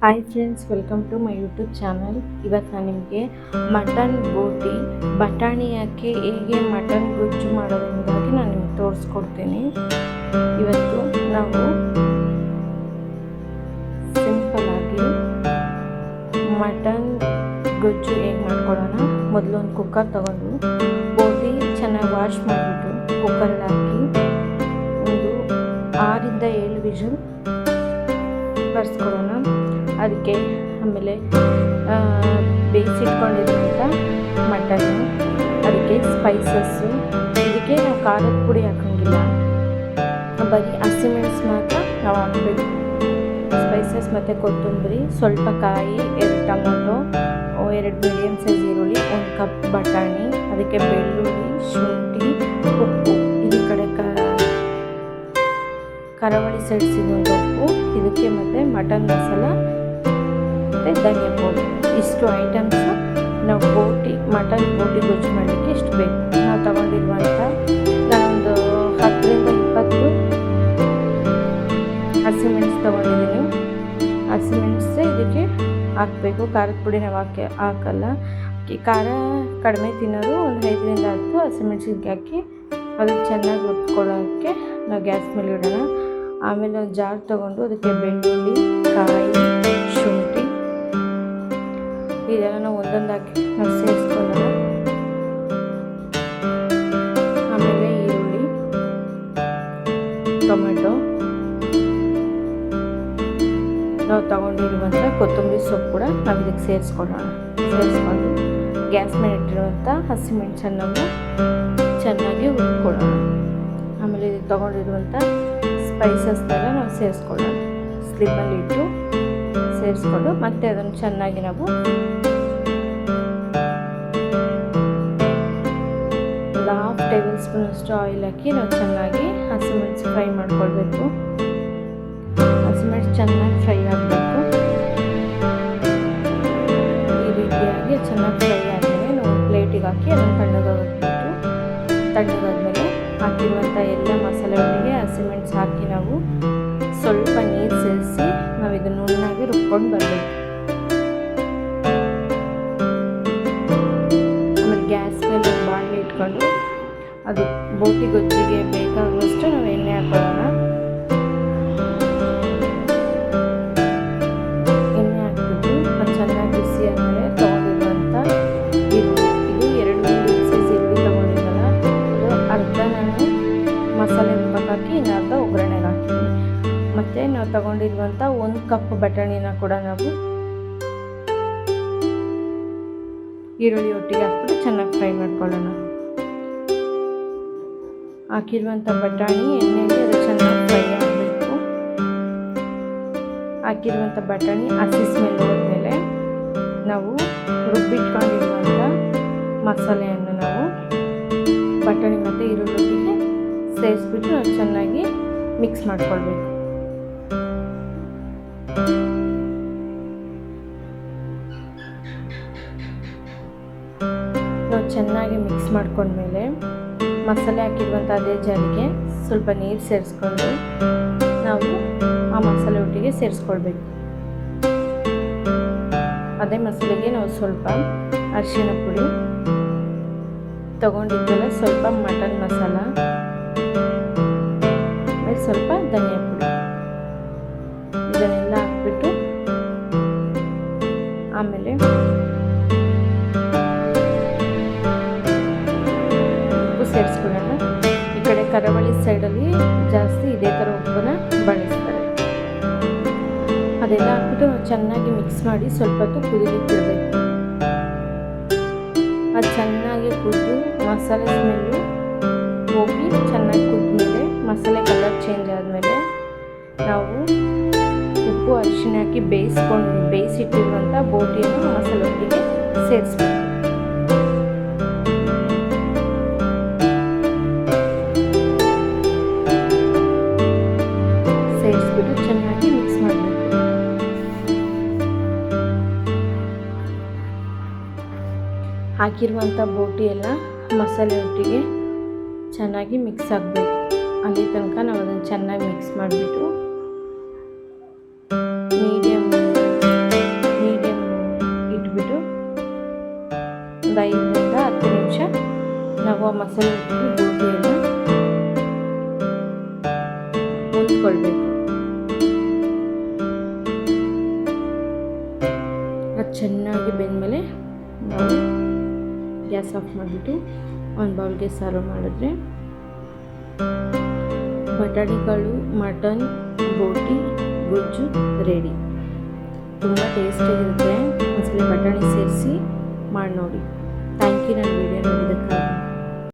Hi friends welcome to my YouTube channel ಇವತ್ತು ನಾನು ನಿಮಗೆ ಮಟನ್ ಬೋಟಿ ಬಟಾಣಿ ಹಾಕಿ ಹೇಗೆ ಮಟನ್ ಗೊಜ್ಜು ಮಾಡೋದೆಂಬುದಾಗಿ ನಾನು ನಿಮ್ಗೆ ತೋರಿಸ್ಕೊಡ್ತೀನಿ. ಇವತ್ತು ನಾವು ಸಿಂಪಲ್ಲಾಗಿ ಮಟನ್ ಗೊಜ್ಜು ಹೇಗೆ ಮಾಡ್ಕೊಳ್ಳೋಣ ಮೊದಲು ಒಂದು ಕುಕ್ಕರ್ ತಗೊಂಡು ಬೋಟಿ ಚೆನ್ನಾಗಿ ವಾಶ್ ಮಾಡಿಬಿಟ್ಟು ಕುಕ್ಕರಲ್ಲಿ ಹಾಕಿ ಒಂದು ಆರಿಂದ ಏಳು ವಿಷಲ್ ಬರ್ಸ್ಕೊಳ್ಳೋಣ ಅದಕ್ಕೆ ಆಮೇಲೆ ಬೇಯಿಸಿಟ್ಕೊಂಡಿರುವಂಥ ಮಟನ್ ಅದಕ್ಕೆ ಸ್ಪೈಸಸ್ಸು ಇದಕ್ಕೆ ನಾವು ಖಾರದ ಪುಡಿ ಹಾಕೋಂಗಿಲ್ಲ. ಬರೀ ಹಸಿಮೆಣಸು ಮಾತ್ರ ನಾವು ಹಾಕಬೇಕು. ಸ್ಪೈಸಸ್ ಮತ್ತು ಕೊತ್ತಂಬರಿ, ಸ್ವಲ್ಪ ಕಾಯಿ, ಎರಡು ಟೊಮೊಟೊ ಎರಡು ಮೀಡಿಯಮ್ ಸೈಜ್ ಈರುಳ್ಳಿ, ಒಂದು ಕಪ್ ಬಟಾಣಿ, ಅದಕ್ಕೆ ಬೆಳ್ಳುಳ್ಳಿ, ಶುಂಠಿ, ಉಪ್ಪು ಇದು ಕಡೆ ಕ, ಕರಾವಳಿ ಸೈಡ್ ಸಿಗುವಂಥ ಉಪ್ಪು, ಇದಕ್ಕೆ ಮತ್ತು ಮಟನ್ ಮಸಾಲ ಮತ್ತು ಧನಿಯಾ ಪೌಡರ್ ಇಷ್ಟು ಐಟಮ್ಸು ನಾವು ಬೋಟಿ ಮಟನ್ ಬೋಟಿ ಗೊಜ್ಜು ಮಾಡಲಿಕ್ಕೆ ಇಷ್ಟು ಬೇಕು. ನಾವು ತಗೊಂಡಿರುವಂಥ ನಾನೊಂದು ಹತ್ತರಿಂದ ಇಪ್ಪತ್ತು ಹಸಿಮೆಣಸು ತೊಗೊಂಡಿದ್ದೀನಿ. ಹಸಿಮೆಣಸು ಇದಕ್ಕೆ ಹಾಕಬೇಕು. ಖಾರದ ಪುಡಿ ನಾವು ಹಾಕಿ, ಹಾಕಲ್ಲ. ಖಾರ ಕಡಿಮೆ ತಿನ್ನೋರು ಒಂದು ಐದರಿಂದ ಹತ್ತು ಹಸಿಮೆಣಸಿನ್ಕಾಯಿ ಹಾಕಿ ಅದಕ್ಕೆ ಚೆನ್ನಾಗಿ ಒತ್ಕೊಳ್ಳೋಕ್ಕೆ ನಾವು ಗ್ಯಾಸ್ ಮೇಲೆ ಇಡೋಣ. ಆಮೇಲೆ ಒಂದು ಜಾರ್ ತೊಗೊಂಡು ಅದಕ್ಕೆ ಬೆಳ್ಳುಳ್ಳಿ, ಕಾಯಿ ಇದೆಲ್ಲ ನಾವು ನಾವು ಸೇರಿಸ್ಕೊಳ್ಳೋಣ ಆಮೇಲೆ ಈರುಳ್ಳಿ, ಟೊಮೆಟೊ. ನಾವು ತಗೊಂಡಿರುವಂಥ ಕೊತ್ತಂಬರಿ ಸೊಪ್ಪು ಕೂಡ ನಾವು ಇದಕ್ಕೆ ಸೇರಿಸ್ಕೊಳ್ಳೋಣ. ಸೇರಿಸ್ಕೊಂಡು ಗ್ಯಾಸ್ ಮೇಲೆ ಇಟ್ಟಿರುವಂಥ ಹಸಿಮೆಣಸನ್ನು ಚೆನ್ನಾಗಿ ಹುರ್ಕೊಳ್ಳೋಣ. ಆಮೇಲೆ ಇದಕ್ಕೆ ತೊಗೊಂಡಿರುವಂಥ ಸ್ಪೈಸಸ್ನೆಲ್ಲ ನಾವು ಸೇರಿಸ್ಕೊಳ್ಳೋಣ. ಸ್ಲಿಪ್ಪಲ್ಲಿ ಇಟ್ಟು ಸೇರಿಸ್ಕೊಂಡು ಮತ್ತೆ ಅದನ್ನು ಚೆನ್ನಾಗಿ ನಾವು ಒಂದು ಹಾಫ್ ಟೇಬಲ್ ಸ್ಪೂನ್ ಆಯಿಲ್ ಹಾಕಿ ನಾವು ಚೆನ್ನಾಗಿ ಹಸಿಮೆಣಸು ಫ್ರೈ ಮಾಡ್ಕೊಳ್ಬೇಕು. ಹಸಿಮೆಣಸು ಚೆನ್ನಾಗಿ ಫ್ರೈ ಆಗಬೇಕು. ಈ ರೀತಿಯಾಗಿ ಚೆನ್ನಾಗಿ ಫ್ರೈ ಆದಮೇಲೆ ನಾವು ಪ್ಲೇಟಿಗೆ ಹಾಕಿ ಅದನ್ನು ತಣ್ಣಗಾಗ್ಬಿಟ್ಟು ತಣ್ಣಗಾದ್ಮೇಲೆ ಹಾಕಿರುವಂಥ ಎಲ್ಲ ಮಸಾಲೆಗಳಿಗೆ ಹಸಿಮೆಣಸು ಹಾಕಿ ನಾವು ಸ್ವಲ್ಪ ರುಬ್ಕೊಂಡು ಬರಬೇಕು ಆಮೇಲೆ ಗ್ಯಾಸ್ ಮೇಲೆ ಬಾಣಲಿ ಇಟ್ಕೊಂಡು ಅದು ಬೋಟಿ ಗೊಜ್ಜಿಗೆ ಬೇಕಾಗುವಷ್ಟು ನಾವು ಎಣ್ಣೆ ಹಾಕೊಳ್ಳೋಣ ಒಂದು ಕಪ್ ಬಟಾಣಿನ ಕೂಡ ನಾವು ಈರುಳ್ಳಿ ಒಟ್ಟಿಗೆ ಹಾಕ್ಬಿಟ್ಟು ಚೆನ್ನಾಗಿ ಫ್ರೈ ಮಾಡ್ಕೊಳ್ಳೋಣ. ಹಾಕಿರುವಂಥ ಬಟಾಣಿ ಎಣ್ಣೆಗೆ ಅದು ಚೆನ್ನಾಗಿ ಫ್ರೈ ಆಗಬೇಕು. ಹಾಕಿರುವಂಥ ಬಟಾಣಿ ಹಸಿ ಸ್ಮೆಲ್ ಹೋದ್ಮೇಲೆ ನಾವು ರುಬ್ಬಿಟ್ಕೊಂಡಿರುವಂಥ ಮಸಾಲೆಯನ್ನು ನಾವು ಬಟಾಣಿ ಮತ್ತು ಈರುಳ್ಳಿಗೆ ಸೇರಿಸ್ಬಿಟ್ಟು ಚೆನ್ನಾಗಿ ಮಿಕ್ಸ್ ಮಾಡ್ಕೊಳ್ಬೇಕು. ಚೆನ್ನಾಗಿ ಮಿಕ್ಸ್ ಮಾಡ್ಕೊಂಡ್ಮೇಲೆ ಮಸಾಲೆ ಹಾಕಿರುವಂಥ ಅದೇ ಜಾರಿಗೆ ಸ್ವಲ್ಪ ನೀರು ಸೇರಿಸ್ಕೊಂಡು ನಾವು ಆ ಮಸಾಲೆ ಒಟ್ಟಿಗೆ ಸೇರಿಸ್ಕೊಳ್ಬೇಕು. ಅದೇ ಮಸಾಲೆಗೆ ನಾವು ಸ್ವಲ್ಪ ಅರಿಶಿನ ಪುಡಿ ತಗೊಂಡಿದ್ದೆಲ್ಲ ಸ್ವಲ್ಪ ಮಟನ್ ಮಸಾಲ, ಆಮೇಲೆ ಸ್ವಲ್ಪ ಧನಿಯಾ ಪುಡಿ. ಇದನ್ನೆಲ್ಲ ಹಾಕ್ಬಿಟ್ಟು ಆಮೇಲೆ ಕರಾವಳಿ ಸೈಡಲ್ಲಿ ಜಾಸ್ತಿ ಇದೇ ಥರ ಉಪ್ಪನ್ನ ಬಳಸ್ತಾರೆ. ಅದೆಲ್ಲ ಹಾಕ್ಬಿಟ್ಟು ಚೆನ್ನಾಗಿ ಮಿಕ್ಸ್ ಮಾಡಿ ಸ್ವಲ್ಪ ಹೊತ್ತು ಕುದಿಲಿಕ್ಕೆ ಅದು ಚೆನ್ನಾಗಿ ಕುದ್ದು ಮಸಾಲೆ ಸ್ಮೆಲ್ಲು ಹೋಗಿ ಚೆನ್ನಾಗಿ ಕುದ್ಮೇಲೆ ಮಸಾಲೆ ಕಲರ್ ಚೇಂಜ್ ಆದಮೇಲೆ ನಾವು ಉಪ್ಪು ಅರಿಶಿಣ ಹಾಕಿ ಬೇಯಿಸ್ಕೊಂಡು ಬೇಯಿಸಿಟ್ಟಿರುವಂಥ ಬೋಟಿಯನ್ನು ಮಸಾಲೆ ಒಟ್ಟಿಗೆ ಸೇರಿಸ್ಬೇಕು. ಹಾಕಿರುವಂಥ ಬೋಟಿ ಎಲ್ಲ ಮಸಾಲೆ ಒಟ್ಟಿಗೆ ಚೆನ್ನಾಗಿ ಮಿಕ್ಸ್ ಆಗಬೇಕು. ಅಲ್ಲಿ ತನಕ ನಾವು ಅದನ್ನು ಚೆನ್ನಾಗಿ ಮಿಕ್ಸ್ ಮಾಡಿಬಿಟ್ಟು ಮೀಡಿಯಮ್ ಮೀಡಿಯಮ್ ಇಟ್ಬಿಟ್ಟು ಒಂದು ಐದರಿಂದ ಹತ್ತು ನಿಮಿಷ ನಾವು ಆ ಮಸಾಲೆ ಗೋಧಿಯನ್ನು ಹೊಂದ್ಕೊಳ್ಬೇಕು ಅದು ಚೆನ್ನಾಗಿ ಬೆಂದಮೇಲೆ ನಾವು ಗ್ಯಾಸ್ ಆಫ್ ಮಾಡಿಬಿಟ್ಟು ಒಂದು ಬೌಲ್ಗೆ ಸರ್ವ್ ಮಾಡಿದ್ರೆ ಬಟಾಣಿಕಾಳು ಮಟನ್, ಬೋಟಿ, ಗೊಜ್ಜು ರೆಡಿ ತುಂಬ ಟೇಸ್ಟಿಯಾಗಿರುತ್ತೆ ಒಂದ್ಸಲ ಬಟಾಣಿ ಸೇರಿಸಿ ಮಾಡಿ ನೋಡಿ. ಥ್ಯಾಂಕ್ ಯು ನನ್ನ ವಿಡಿಯೋ ನೋಡಿದ್ದಕ್ಕಾಗಿ.